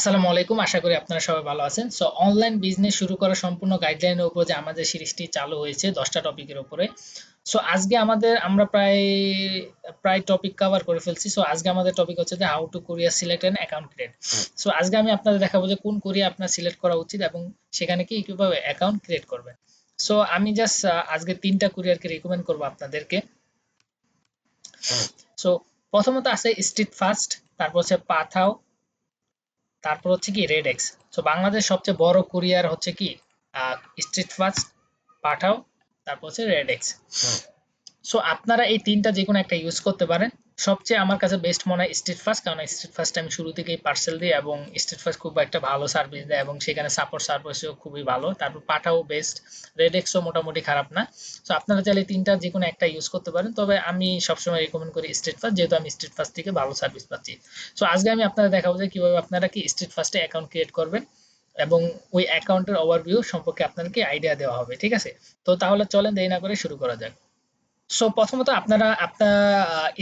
আসসালামু আলাইকুম, আশা করি আপনারা সবাই ভালো আছেন। সো অনলাইন বিজনেস শুরু করার সম্পূর্ণ গাইডলাইনের উপর যে আমাদের সিরিজটি চালু হয়েছে, দশটা টপিকের উপরে। সো আজকে আমাদের, আমরা প্রায় প্রায় টপিক কভার করে ফেলছি। সো আজকে আমাদের টপিক হচ্ছে যে how to courier select and account create so আজকে আমি আপনাদের দেখাবো যে কোন কোরিয়া আপনার সিলেক্ট করা উচিত এবং সেখানে কি কীভাবে অ্যাকাউন্ট ক্রিয়েট করবেন। সো আমি জাস্ট আজকে তিনটা কোরিয়ারকে রিকমেন্ড করব আপনাদেরকে। সো প্রথমত আছে স্ট্রিট ফাস্ট তারপর হচ্ছে পাথাও তারপর হচ্ছে কি রেড এক্স তো বাংলাদেশ সবচেয়ে বড় কুরিয়ার হচ্ছে কি স্ট্রিট ফাস্ট পাঠাও তারপর হচ্ছে রেড এক্স সো আপনারা এই তিনটা যে কোনো একটা ইউজ করতে পারেন। সবচেয়ে আমার কাছে বেস্ট মনে হয় স্ট্রিট ফার্স্ট কারণ স্ট্রিট ফার্স্ট আমি শুরু থেকেই পার্সেল দিই এবং স্ট্রিট ফাস্ট খুব একটা ভালো সার্ভিস দেয় এবং সেখানে সাপোর্ট সার্ভিসও খুবই ভালো। তারপর পাঠাও বেস্ট রেড এক্সও মোটামুটি খারাপ না। সো আপনারা চাইলে তিনটা যে কোনো একটা ইউজ করতে পারেন। তবে আমি সবসময় রেকমেন্ড করি স্ট্রিট ফার্স্ট যেহেতু আমি স্ট্রিট ফার্স্ট থেকে ভালো সার্ভিস পাচ্ছি। সো আজকে আমি আপনাদের দেখাবো যে কীভাবে আপনারা কি স্ট্রিট ফাস্টে অ্যাকাউন্ট ক্রিয়েট করবেন এবং ওই অ্যাকাউন্টের ওভারভিউ সম্পর্কে আপনাদেরকে আইডিয়া দেওয়া হবে, ঠিক আছে? তো তাহলে চলেন দেরি না করে শুরু করা যাক। সো প্রথমত আপনারা, আপনার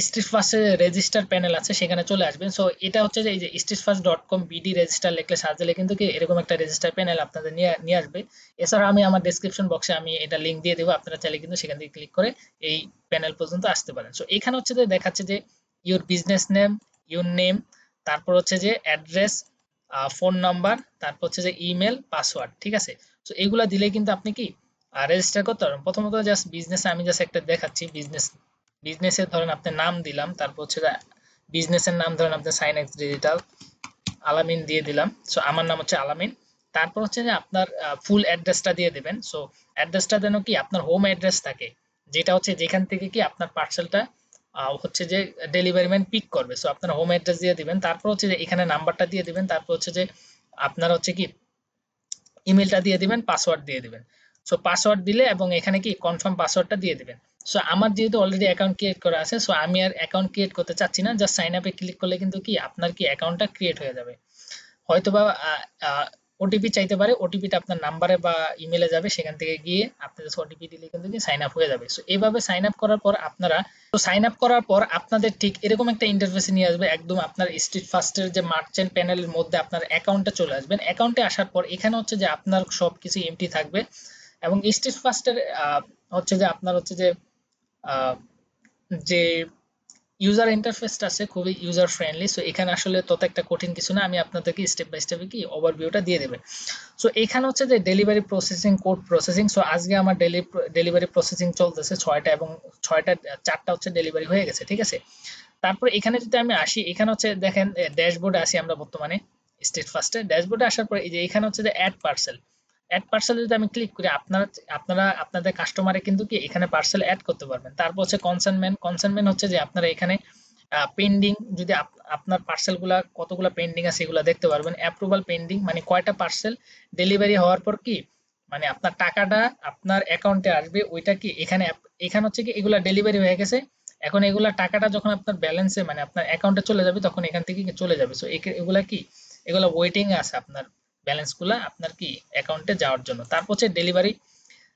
স্ট্রিট ফার্স্টের রেজিস্টার প্যানেল আছে, সেখানে চলে আসবেন। সো এটা হচ্ছে যে, এই যে street first dot com BD register লিখলে সার্চ দিলে কিন্তু কি এরকম একটা রেজিস্টার প্যানেল আপনাদের নিয়ে নিয়ে আসবে। এছাড়া আমি আমার ডেসক্রিপশন বক্সে আমি এটা লিঙ্ক দিয়ে দেবো, আপনারা চাইলে কিন্তু সেখান থেকে ক্লিক করে এই প্যানেল পর্যন্ত আসতে পারেন। সো এখানে হচ্ছে যে দেখাচ্ছে যে your business name your name তারপর হচ্ছে যে অ্যাড্রেস ফোন নাম্বার তারপর হচ্ছে যে ইমেল পাসওয়ার্ড ঠিক আছে? সো এগুলা দিলে কিন্তু আপনি কি রেজিস্টার করতে পারবেন প্রথমত জাস্ট বিজনেস আমি জাস্ট একটা দেখাচ্ছি বিজনেস বিজনেসের ধরেন আপনি নাম দিলাম, তারপর হচ্ছে বিজনেসের নাম ধরেন আপনি সাইন এক্স ডিজিটাল আলামিন দিয়ে দিলাম। সো আমার নাম হচ্ছে আলামিন তারপর হচ্ছে যে আপনার ফুল অ্যাড্রেসটা দিয়ে দেবেন। সো অ্যাড্রেসটা যেন কি আপনার হোম অ্যাড্রেস থাকে, যেটা হচ্ছে যেখান থেকে কি আপনার পার্সেলটা হচ্ছে যে ডেলিভারি ম্যান পিক করবে। সো আপনার হোম অ্যাড্রেস দিয়ে দিবেন। তারপর হচ্ছে যে এখানে নাম্বারটা দিয়ে দিবেন। তারপর হচ্ছে যে আপনার হচ্ছে কি ইমেলটা দিয়ে দিবেন পাসওয়ার্ড দিয়ে দিবেন। সো পাসওয়ার্ড দিলে এবং এখানে কি কনফার্ম পাসওয়ার্ডটা দিয়ে দেবেন। সো আমার যেহেতু অলরেডি অ্যাকাউন্ট ক্রিয়েট করা আছে সো আমি আর অ্যাকাউন্ট ক্রিয়েট করতে চাচ্ছি না জাস্ট সাইন আপে ক্লিক করলে কিন্তু কি আপনার কি অ্যাকাউন্টটা ক্রিয়েট হয়ে যাবে। হয়তোবা ওটিপি চাইতে পারে ওটিপিটা আপনার নাম্বারে বা ইমেলে যাবে, সেখান থেকে গিয়ে আপনি ওটিপি দিলে কিন্তু কি সাইন আপ হয়ে যাবে। সো এইভাবে সাইন আপ করার পর আপনারা, তো সাইন আপ করার পর আপনাদের ঠিক এরকম একটা ইন্টারফেস নিয়ে আসবে, একদম আপনার স্ট্রিট ফাস্টের যে মার্চেন্ট প্যানেলের মধ্যে আপনার অ্যাকাউন্টে চলে আসবেন অ্যাকাউন্টে আসার পর এখানে হচ্ছে যে আপনার সব কিছু এমটি থাকবে। এবং স্ট্রিট ফাস্টের হচ্ছে যে আপনার হচ্ছে যে যে ইউজার ইন্টারফেসটা আছে খুবই ইউজার ফ্রেন্ডলি সো এখানে আসলে তত একটা কঠিন কিছু না, আমি আপনাদেরকে স্টেপ বাই স্টেপে কি ওভারভিউটা দিয়ে দেবে। সো এখানে হচ্ছে যে delivery processing code processing so আজকে আমার ডেলি ডেলিভারি প্রসেসিং চলতেছে ছয়টা এবং ছয়টা, চারটা হচ্ছে ডেলিভারি হয়ে গেছে, ঠিক আছে? তারপর এখানে যদি আমি আসি, এখানে হচ্ছে দেখেন ড্যাশবোর্ডে আসি আমরা বর্তমানে স্টেট ফার্স্টে ড্যাশবোর্ডে আসার পর এই যে এখানে হচ্ছে যে অ্যাড পার্সেল অ্যাড পার্সেল যদি আমি ক্লিক করি, আপনারা আপনারা, আপনাদের কাস্টমারে কিন্তু কি এখানে পার্সেল অ্যাড করতে পারবেন। তারপর হচ্ছে কনসার্নমেন্ট কনসার্নমেন্ট হচ্ছে যে আপনারা এখানে পেন্ডিং যদি আপনার পার্সেলগুলা কতগুলো পেন্ডিং আছে এগুলো দেখতে পারবেন। অ্যাপ্রুভাল পেন্ডিং মানে কয়টা পার্সেল ডেলিভারি হওয়ার পর কি মানে আপনার টাকাটা আপনার অ্যাকাউন্টে আসবে, ওইটা কি এখানে এখানে হচ্ছে কি এগুলা ডেলিভারি হয়ে গেছে। এখন এগুলা টাকাটা যখন আপনার ব্যালেন্সে মানে আপনার অ্যাকাউন্টে চলে যাবে, তখন এখান থেকে চলে যাবে। সো এগুলা কি, এগুলা ওয়েটিং আছে আপনার। ব্যালেন্সগুলো আপনার কি অ্যাকাউন্টে যাওয়ার জন্য। তারপর হচ্ছে ডেলিভারি।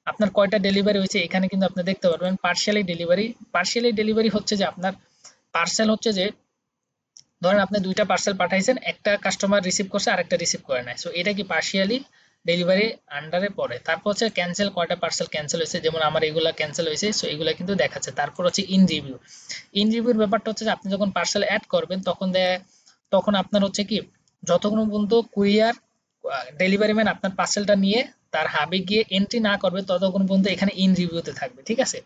আপনার কয়টা ডেলিভারি হয়েছে এখানে কিন্তু আপনি দেখতে পারবেন। Partially delivery. পার্সিয়ালি ডেলিভারি হচ্ছে যে আপনার পার্সেল হচ্ছে যে ধরেন আপনি দুইটা পার্সেল পাঠাইছেন, একটা কাস্টমার রিসিভ করছে, আরেকটা রিসিভ করে নাই সো এটা কি পার্সিয়ালি ডেলিভারি আন্ডারে পড়ে? তারপর হচ্ছে ক্যান্সেল, কয়টা পার্সেল ক্যান্সেল হয়েছে? যেমন আমার এগুলা ক্যান্সেল হয়েছে সো এগুলা কিন্তু দেখাচ্ছে। তারপর হচ্ছে ইন রিভিউ। ইন রিভিউর ব্যাপারটা হচ্ছে যে আপনি যখন পার্সেল অ্যাড করবেন, তখন তখন আপনার হচ্ছে কি, যতক্ষণ পর্যন্ত কুরিয়ার ডেলিভারি ম্যান আপনার পার্সেলটা নিয়ে তার হাবে গিয়ে এন্ট্রি না করবে ততক্ষণ পর্যন্ত এখানে ইন রিভিউতে থাকবে, ঠিক আছে?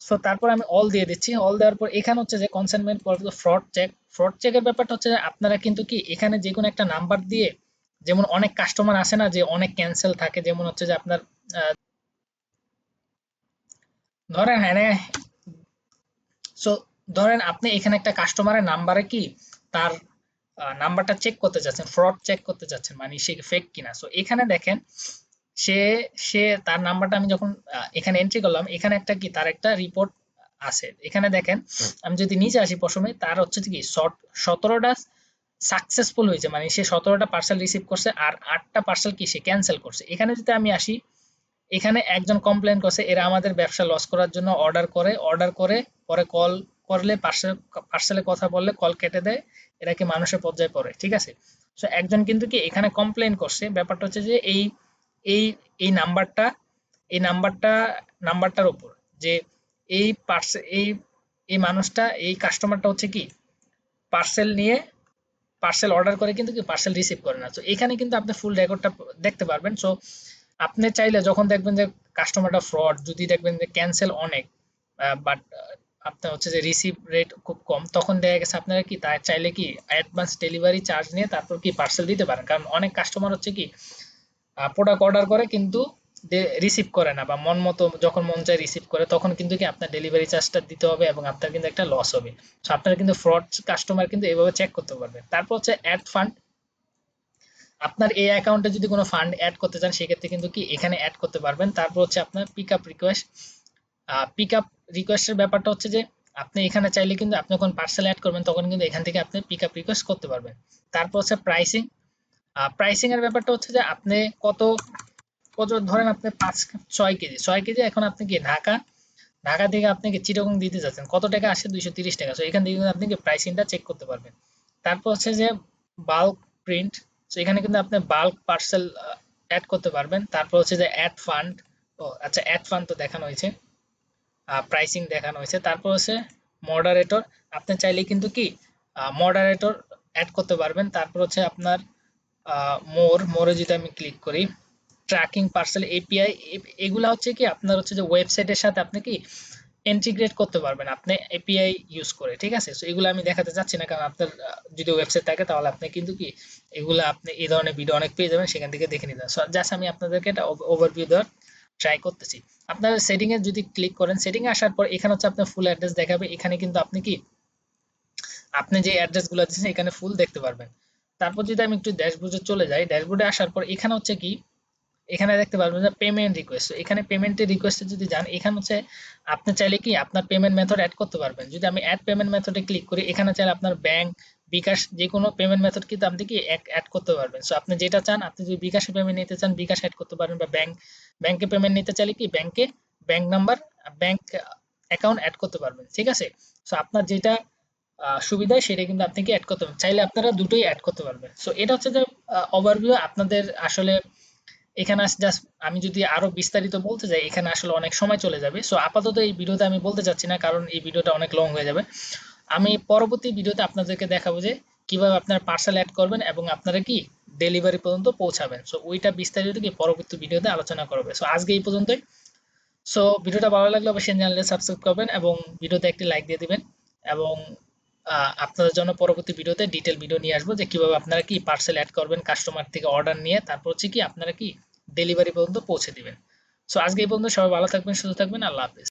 সো তারপর আমি অল দিয়ে দিচ্ছি। অল দেওয়ার পর এখানে হচ্ছে যে কনসার্নমেন্ট ফ্রড চেক ফ্রড চেকের ব্যাপারটা হচ্ছে যে আপনারা কিন্তু কি এখানে যে কোনো একটা নাম্বার দিয়ে যেমন অনেক কাস্টমার আসে না যে অনেক ক্যান্সেল থাকে, যেমন হচ্ছে যে আপনার ধরেন হ্যাঁ সো ধরেন আপনি এখানে একটা কাস্টমারের নাম্বারে কি তার নাম্বারটা চেক করতে চাচ্ছেন ফ্রড চেক করতে চাচ্ছেন মানে সে ফেক কিনা। সো এখানে দেখেন সে সে তার নাম্বারটা আমি যখন এখানে এন্ট্রি করলাম এখানে একটা কি তার একটা রিপোর্ট আছে। এখানে দেখেন আমি যদি নিচে আসি প্রথমে তার হচ্ছে কি সতেরোটা সাকসেসফুল হয়েছে মানে সে সতেরোটা পার্সেল রিসিভ করছে আর আটটা পার্সেল কি সে ক্যান্সেল করছে। এখানে যদি আমি আসি এখানে একজন কমপ্লেন করছে এরা আমাদের ব্যবসা লস করার জন্য অর্ডার করে অর্ডার করে পরে কল করলে পার্সেল পার্সেলে কথা বললে কল কেটে দেয়, এরা কি মানুষের পর্যায়ে পড়ে, ঠিক আছে? সো একজন কিন্তু কি এখানে কমপ্লেন করছে, ব্যাপারটা হচ্ছে যে এই এই এই নাম্বারটা এই নাম্বারটা, নাম্বারটার উপর যে এই পার্সেল এই এই মানুষটা, এই কাস্টমারটা হচ্ছে কি? পার্সেল নিয়ে পার্সেল অর্ডার করে কিন্তু কি পার্সেল রিসিভ করে না। তো এখানে কিন্তু আপনি ফুল রেকর্ডটা দেখতে পারবেন। সো আপনি চাইলে যখন দেখবেন যে কাস্টমারটা ফ্রড যদি দেখবেন যে ক্যান্সেল অনেক বাট আপনার হচ্ছে যে রিসিভ রেট খুব কম। তখন দেখা গেছে আপনারা কি তার চাইলে কি অ্যাডভান্স ডেলিভারি চার্জ নিয়ে তারপর কি পার্সেল দিতে পারেন? কারণ অনেক কাস্টমার হচ্ছে কি প্রোডাক্ট অর্ডার করে কিন্তু রিসিভ করে না বা মন মতো যখন মন চায় রিসিভ করে, তখন কিন্তু কি আপনার ডেলিভারি চার্জটা দিতে হবে এবং আপনার কিন্তু একটা লস হবে। সো আপনারা কিন্তু ফ্রড কাস্টমার কিন্তু এইভাবে চেক করতে পারবেন। তারপর হচ্ছে অ্যাড ফান্ড আপনার এই অ্যাকাউন্টে যদি কোনো ফান্ড অ্যাড করতে চান, সেক্ষেত্রে কিন্তু কি এখানে অ্যাড করতে পারবেন। তারপর হচ্ছে আপনার pick up request pick up রিকোয়েস্টের ব্যাপারটা হচ্ছে যে, আপনি এখানে চাইলে কিন্তু আপনি যখন পার্সেল অ্যাড করবেন, তখন কিন্তু এখান থেকে আপনি পিক আপ রিকোয়েস্ট করতে পারবেন। তারপর হচ্ছে প্রাইসিং প্রাইসিং এর ব্যাপারটা হচ্ছে যে, আপনি কত কত, ধরেন আপনি পাঁচ, ছয় কেজি ছয় কেজি এখন আপনি কি ঢাকা ঢাকা থেকে আপনি কি চিরকং দিতে চাচ্ছেন কত টাকা আসে? দুইশো তিরিশ টাকা। তো এখান থেকে কিন্তু আপনি কি প্রাইসিংটা চেক করতে পারবেন। তারপর হচ্ছে যে বাল্ক প্রিন্ট তো এখানে কিন্তু আপনি বাল্ক পার্সেল অ্যাড করতে পারবেন। তারপর হচ্ছে যে অ্যাড ফান্ড ও আচ্ছা অ্যাড ফান্ড তো দেখানো হয়েছে। প্রাইসিং দেখানো হয়েছে। তারপর হচ্ছে মডারেটর আপনি চাইলে কিন্তু কি মডারেটর অ্যাড করতে পারবেন। তারপর হচ্ছে আপনার মোর মোরে যদি আমি ক্লিক করি ট্র্যাকিং পার্সেল এপিআই এগুলা হচ্ছে কি, আপনার হচ্ছে যে ওয়েবসাইটের সাথে আপনি কি ইন্টিগ্রেট করতে পারবেন। আপনি এপিআই ইউজ করে, ঠিক আছে? সো এগুলো আমি দেখাতে চাচ্ছি না, কারণ আপনার যদি ওয়েবসাইট থাকে, তাহলে আপনি কিন্তু কি, এগুলো আপনি এই ধরনের ভিডিও অনেক পেয়ে যাবেন, সেখান থেকে দেখে নিতে সো জাস্ট আমি আপনাদেরকে এটা ওভারভিউ দেওয়ার ট্রাই করতেছি। আপনার সেটিং এ যদি ক্লিক করেন সেটিং এ আসার পর এখানে হচ্ছে আপনার ফুল অ্যাড্রেস দেখাবে। এখানে কিন্তু আপনি কি? আপনি যে অ্যাড্রেসগুলো দিচ্ছেন এখানে ফুল দেখতে পারবেন। তারপর যদি আমি একটু ড্যাশবোর্ডে চলে যাই ড্যাশবোর্ডে আসার পর এখানে হচ্ছে কি? এখানে দেখতে পারবেন যে পেমেন্ট রিকোয়েস্ট এখানে পেমেন্টের রিকোয়েস্টে যদি যান, এখানে হচ্ছে আপনি চাইলে কি? আপনার পেমেন্ট মেথড অ্যাড করতে পারবেন। যদি আমি অ্যাড পেমেন্ট মেথডে ক্লিক করি, এখানে চাইলে আপনার ব্যাংক বিকাশ যে কোনো পেমেন্ট মেথড কিন্তু আপনি কি অ্যাড করতে পারবেন। সো আপনি যেটা চান, আপনি যদি বিকাশে পেমেন্ট নিতে চান, বিকাশ অ্যাড করতে পারবেন বা ব্যাংক ব্যাংকে পেমেন্ট নিতে চাইলে কি ব্যাংকে bank number bank account add করতে পারবেন, ঠিক আছে? সো আপনার যেটা সুবিধা সেটা কিন্তু আপনি কি অ্যাড করতে পারবেন। চাইলে আপনারা দুটোই অ্যাড করতে পারবেন। সো এটা হচ্ছে যে ওভারভিউ আপনাদের আসলে এখানে জাস্ট আমি যদি আরও বিস্তারিত বলতে যাই, এখানে আসলে অনেক সময় চলে যাবে। সো আপাতত এই ভিডিওতে আমি বলতে চাচ্ছি না, কারণ এই ভিডিওটা অনেক লং হয়ে যাবে। আমি পরবর্তী ভিডিওতে আপনাদেরকে দেখাবো যে কীভাবে আপনার পার্সেল অ্যাড করবেন এবং আপনারা কি ডেলিভারি পর্যন্ত পৌঁছাবেন। সো ওইটা বিস্তারিত কি পরবর্তী ভিডিওতে আলোচনা করবে। সো আজকে এই পর্যন্তই। সো ভিডিওটা ভালো লাগলে অবশ্যই চ্যানেলে সাবস্ক্রাইব করবেন এবং ভিডিওতে একটি লাইক দিয়ে দিবেন এবং আপনাদের জন্য পরবর্তী ভিডিওতে ডিটেল ভিডিও নিয়ে আসব যে কীভাবে আপনারা কি পার্সেল অ্যাড করবেন কাস্টমার থেকে অর্ডার নিয়ে, তারপর হচ্ছে কি আপনারা কি ডেলিভারি পর্যন্ত পৌঁছে দিবেন। সো আজকে এই পর্যন্ত সবাই ভালো থাকবেন, সুস্থ থাকবেন, আল্লাহ হাফিজ।